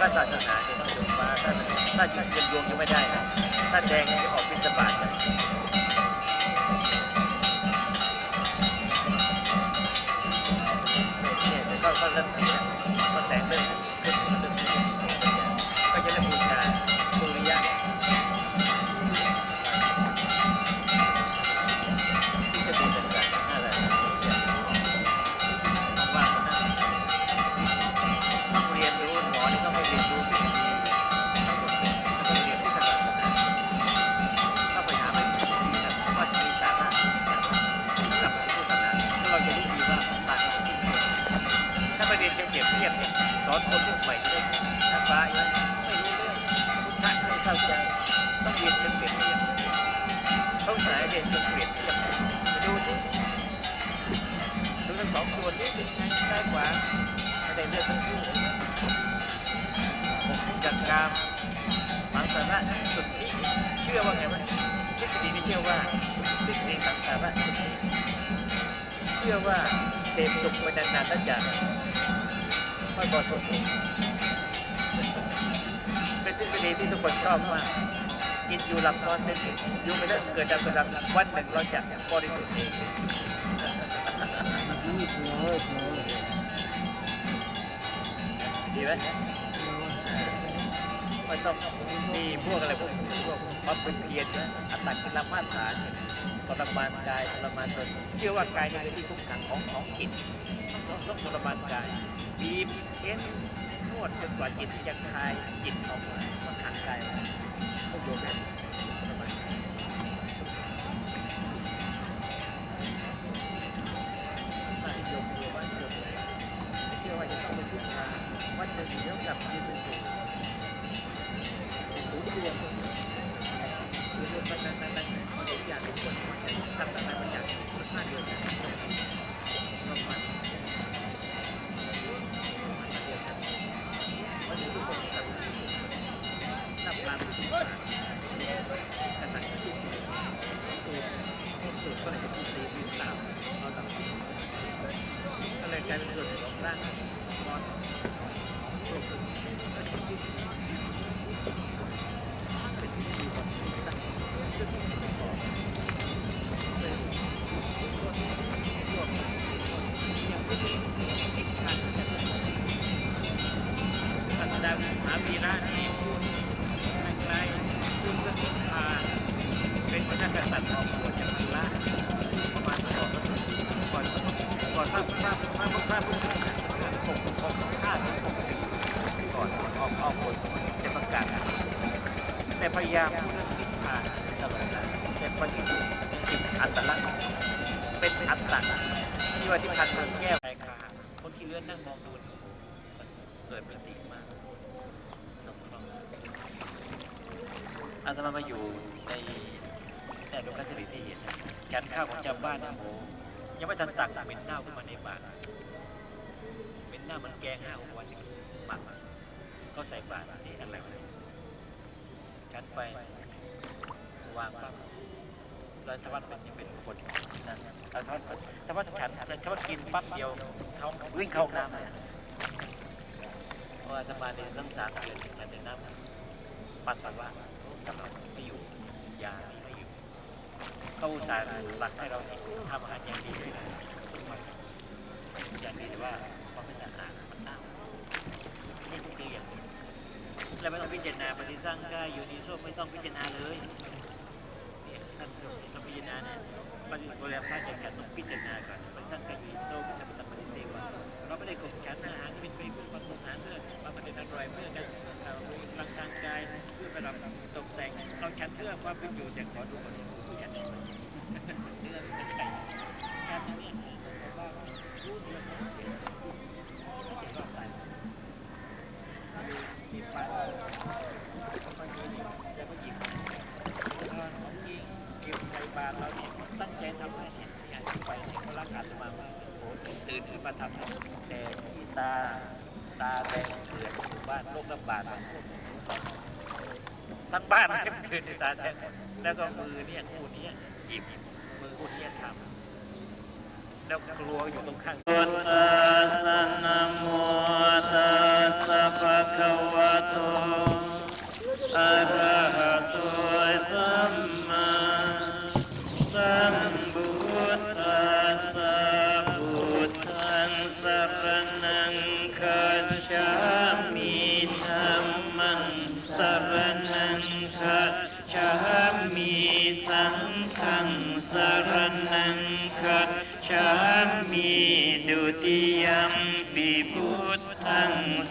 พระศาสนาเนี่ยต้องยกฟ้าถ้าถ้าจิตเงินดวงยังไม่ได้นะถ้าแดงจะออกบิณฑบาตนะ สอนคนรุ่นใหม่จะได้นักฟ้าอย่ไม่รู้เรื่องพุทธะไม่เข้าใจต้องเรียนเก็บเทียบเขาสายเรียนเก็บเทียบจะดูสิดูทั้งสองส่วนนี้เป็นไงซ้ายขวาไม่ได้เลือกทั้งคู่ผมจัดการสังสาระสุดที่เชื่อว่าไงวะทฤษฎีนี้เชื่อว่าทฤษฎีสังสาระสุดที่เชื่อว่าเสพสุขไปนานๆแล้วจะ ค่อยบอสมเองเป็นทฤษฎีที่ทุกคนชอบมากกินอยู่หลับนอนเป็นสุขอยู่ไปแล้วเกิดดับเกิดดับวันหนึ่งเราจะบริสุทธิ์เองดีไหมไม่ต้องมีพวกอะไรพวกพวกมาเป็นเพียรนะอัตตกิลมาตฐานเนี่ยทรมานกายทรมานตนเชื่อว่ากายเนี่ยเป็นที่ทุกขังของของจิตต้องต้องทรมานกาย บีบเค้นนวดจนกว่าจิตจะคลายจิตออกมามันขังกายมาต้องโยนแบบทรมานไม่โยมเชื่อว่าโยมไม่เชื่อว่าจะต้องไปพึ่งพาวัดจะสีแล้วกับยืนเป็นสูง แต่พยายามพูดเรื่องนิพพานตลอดเวลาแต่ปฏิบัติจิตอัตลักษณ์เป็นอัตตะที่ว่าที่พันมันแก้วไอ้ขาคนที่เลื่อนนั่งมองดูมันเกิดป็นติมากสมครองอาตมามาอยู่ในแต่ดวงกัสริที่เห็นการข้าวของชาวบ้านนะโอ้โหยังไม่ทันตักเหม็นเน่าขึ้นมาในบาตรเหม็นเน่ามันแกงห้าวันนี่หมักเขาใส่บาตรนี่อะไร กันไปวางปั๊บแล้วชาวบ้านมันยังเป็นคนนั่นแล้วชาวบ้านชาวบ้านฉันแล้วชาวบ้านกินปั๊บเดียวเขาวิ่งเข้าน้ำเลยเพราะว่าจะมาในน้ำสามเดือนฉันในน้ำปัสสาวะกำลังไม่อยู่ยาไม่อยู่เขาอุตส่าห์หลักให้เราทำอาหารอย่างดีขึ้นอย่างดีแต่ว่าดมันเน่านี่คืออย่างนี้ ไม่ต้องพิจารณาปฏิสังขาอยู่ในโซไม่ต้องพิจารณาเลยเนี่ยท่านผู้ชมต้องพิจารณาเนี่ยปฏิบัติพระจัดต้องพิจารณาก่อนปฏิสังขาอยู่ในโซก็จะเป็นปฏิเสธว่าเราไม่ได้ข่มฉันอาหารที่เป็นไปเพื่อความสงสารเพื่อความประเด็นอร่อยเพื่อการร่างกายกายเพื่อประดับตกแต่งเราฉันเพื่อความเป็นอยู่อย่างขอดูก่อนผู้ฉันเนื้อเป็นไก่แค่นี้เนี่ยว่ารู้เรื่องนะเจ็บรอบตายที่ไป จะไปหยิบเงินของจริงหยิบใส่บาทเราเนี่ยตั้งใจทำให้เนี่ยอย่างที่ไปเนี่ยเขารักอาตมามากโอ้โหตื่นขึ้นมาทำเนี่ยแต่ที่ตาตาแดงเกลือนหมู่บ้านโรคระบาดทั้งพวกทั้ง บ้านมันจะเกิดในตาแดงหมดแล้วก็มือเนี่ยคู่เนี้ยหยิบมือคู่เนี้ยทำแล้วกลัวอยู่ตรงข้างพุทธัสสนะ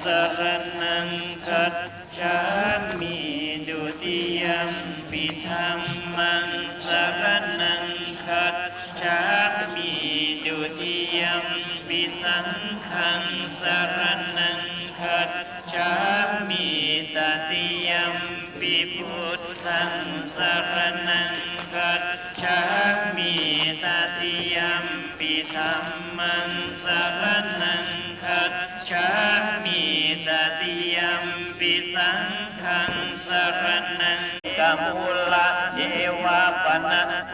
สรณังคัจฉามิดุติยมปิธัมมังสรณังคัจฉามิดุติยมปิสังฆังสรณังคัจฉามิตติยมปิพุทธังสรณัง ง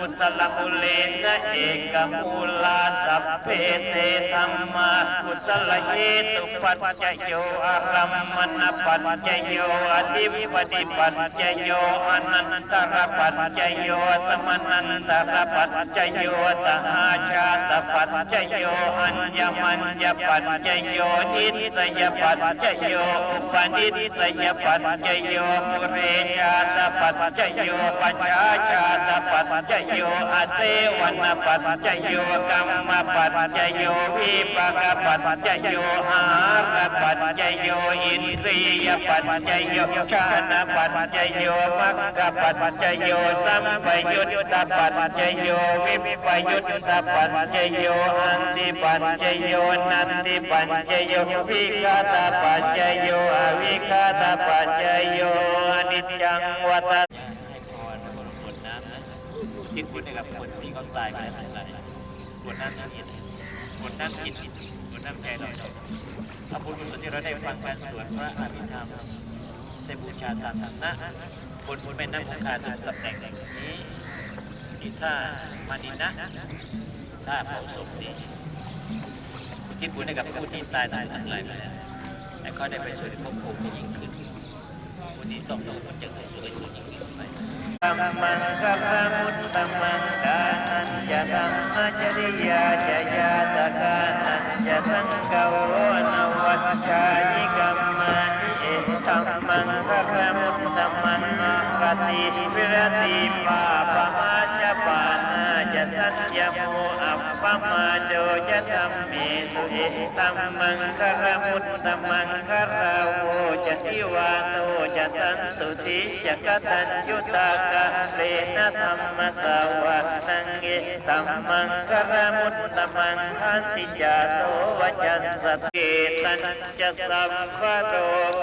กุศลมุเลนะเอกมุลาสัพเพเตธัมมากุศลเหตุปัจจโยอารัมมณปัจจโยอธิปติปัจจโยอนันตรปัจจโยสมนันตรปัจจโยสหาชาตปัจจโยอัญญมัญญปัจจโยนิสยปัจจโยอุปนิสยปัจจโยปุเรชาตปัจจโยปัจฉาชาตปัจจโยโยอาเสวนปัจจโยกรรมปัจจโยวิปากปัจจโยอาหารปัจจโยอินทรียปัจจโยชานะปัจจโยมัคคปัจจโยสัมปยุตตปัจจโยวิปยุตตปัจจโยอันติปัจจโยนันติปัจจโยวิคาตปัจจโยอวิคาตปัจจโยอนิจจังวัฏให้พรแล้วก็กดน้ำนะ คิดบุญให้กับคนที่เขาตายไปทั้งหลายกดน้ำจิตกดน้ำจิตกดน้ำใจเราถ้าบุญกุศลที่เราได้ฟังการสวดพระอภิธรรมได้บูชาตามธรรนะบนบนเป็นน้ำของขาดตำแหน่งนี้นี่ถ้ามานินะถ้าเผาศพนี้คิดบุญให้กับผู้ที่ตายตายทั้งหลายไปแล้วแต่เขาได้ไปสู่ภพภูมิยิ่งขึ้นผู้ที่ต้องต้องคนจะได้สวยยิ่ง ขึ้นไปธัมมังคะพระมุตตมังกานันจะธัมมจริยาจะยาตกานันจะสังกวนวัชชายิกัมมานิเอธัมมังคะพระมุตตมังกติวิรติปาปะมาจะปานาจะสัจยโมอัปปมาโดจะธัมเมสุเอธัมมังคะพระมุตตมังคะราโว ทิวาโตจะสันตุทิจะกตัญยุตากะเลนะธรรมสาวะนังเอตัมมังคะรมุตตมังคันติจาโตวจันสเกตันจะสัมภโร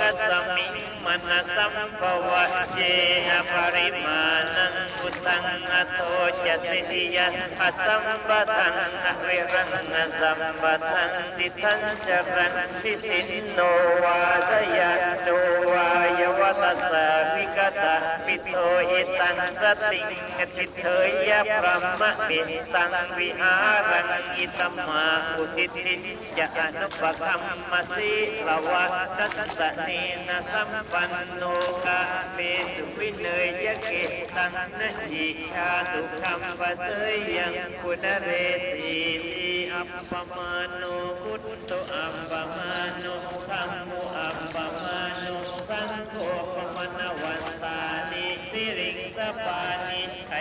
กัสมิงมนสัมภวะเจหปริมาณังพุตังอโตจะสิยะอสัมปทังอริรังนสัมปทังสิทังจะรังทิสินโนวาสยาโนวายวัตสาวิกตา ปิโตอิตังสติงกิเถยะพระมะปิตังวิหารังอิตมาอุติติจะอนุปคัมมสีลวะตัสสะเนนะสัมปันโนกาเมสุวิเนยยะเกตังนะหิชาตุคัมปะเสยยังคุณเรสีสีอัปปมาโนพุทโตอัปปมาโนสัมมุอัปปมาโนสังโฆปมนวันตานิสิริงสปานิไอ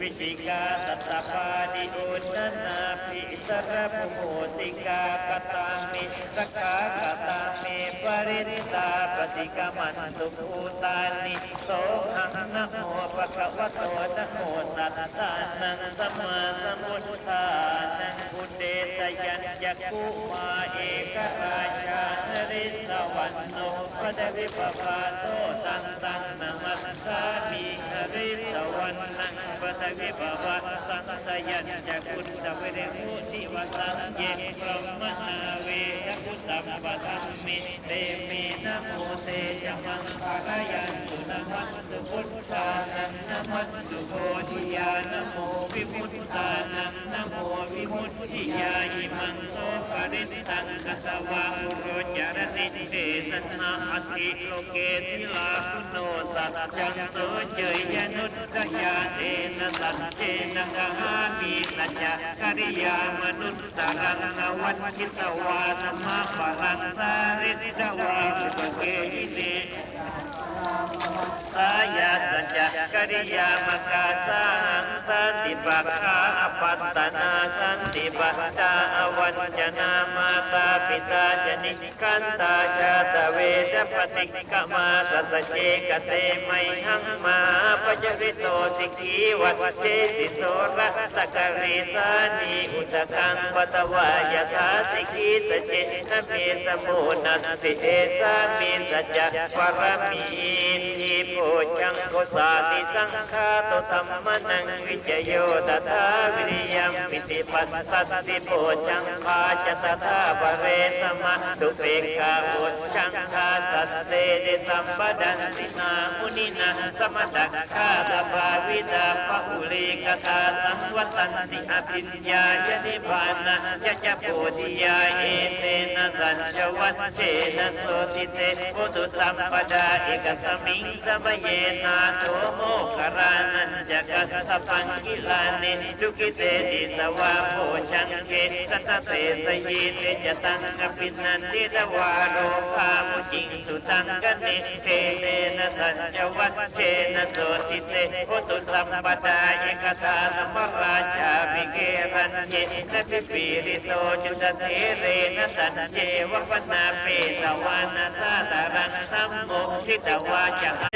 วิจิกาตตปาดิโอชนาภิสระภโมติกากตามิสกากตามิปริตตาปฏิกมันตุภูตานิโสหังนะโมปะคะวะโตนะโมตัสสะนังสัมมาสัมพุทธานัง ยัญญกุมาเอกราชานริสวรรณโนปะเดวิปปาโสตังตังนมัสสามิหริสวรรณังปะเดวิปปาสังสยัญญกุตตะเวเรมุติวสังเยพรหมนาเวทกุตัมปะธัมมิเตมินะโมเตจะมังภารายันตุนะมัสสุพุทธานังนะมัสสุโพธิญาณโม วิมุตตานังนะโมวิมุตติยาอิมังโสปริตตังกัตวาอุโรจารติเตสสนาอธิโลเกติลาคุโนสัจจังโสเจยนุตตยาเตนะสัจเจนะกหามีสัจจกริยามนุตตรังนวัฏคิตวาธรรมะปรังสาริตวาอุปเกหิเต สายาสัจจกริยามกาสังสันติปักขาอปัตตนาสันติปัตตาอวัญจนามาตาปิตาจนิกันตาชาตเวทปฏิกมาสัสเจกเตไมหังมาปจริโตสิกีวัดเชสิโสระสกริสานีอุตกังปตวายทาสิกีสเจนเมสมุนันติเอสามีสัจจปรมี ทิโพจังโกสาติสังฆาตุธรรมนังวิจโยตถาวิริยมปิติปัสสัตติโพจังคาจตถาปเรสมะตุเปกาโพจังคาสัตเตเดสัมปดันตินามุนินาสมตักขะตภาวิดาปะอุเลกตาสังวัตันติอภิญญายนิพานะยะจะโพธิยาเอเตนะสัญจวัชเชนะโสติเตโพตุสัมปดาเอกสมิงสมเยนาโทโมกรานันจะกัสสปังกิลานิทุกิเตติสวาโพชังเกสัตเตสยีเตจตังกปินันติตวาโรภามุจิงสุตังกนิเทเตนะสัญจวัชเชนะโสติเตโพตุสัมปดาเอกตาสมราชาวิเกรันเยนะปิปีริโตจุตเทเรนะสันเจวปนาเปตวานาสาตารังสัมโมทิตวาจักนะอสีตยานุปยัญชนะนุภาเวนะอัตตุตระสตตามัง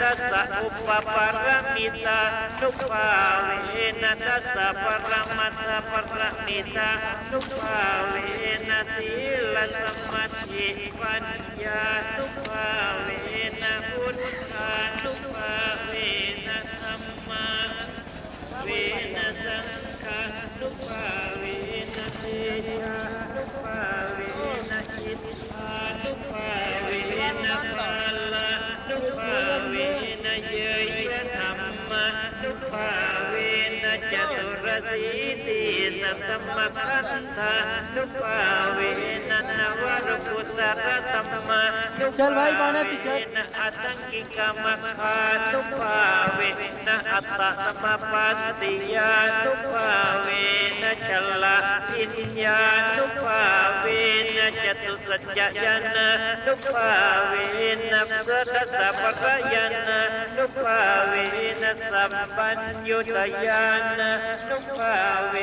ทัสสะอุปประมิตานุภาเวนะทัสสะปรมัตถปรมิตานุภาเวนะสีลสมาธิปัญญานุภาเวนะพุทธานุภาเวนะธรรมาเวนะสังฆานุภาเวนะเตชะนุภาเวนะ จสุรสีติสัมสมคันธานุภาเวนันวรพุตระสัมมานุภาเวนะอัตังกิกามคานุภาเวนะอัตตะสมปัตติยานุภาเวนะชลาอินญานุภา จตุสัจจยานะนุภาเวนะสัทธสัพพะยานะนุภาเวนะสัมปัญญุตยานะนุภาเว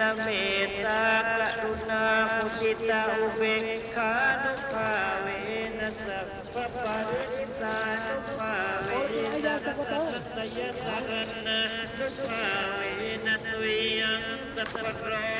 นะเมตตากรุณามุทิตาอุเบกขานุภาเวนะสัพพะปริตานุภาเวนะสัพพะตยสารนะนุภาเวนะตุยังสัพพะ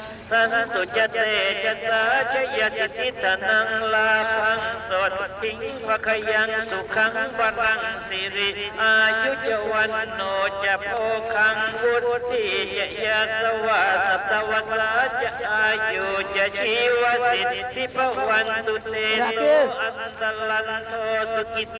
สันตุจเตจัสาจยสิทธิธนังลาภังสดทิ้งระขยังสุขังวรังสิริ อายุจวันโนจะโพคังวุฒิยะยาสวะสัตวสาจะอายุจะชีวสิทธิปวันตุเตโลอันตลันโทสุกิต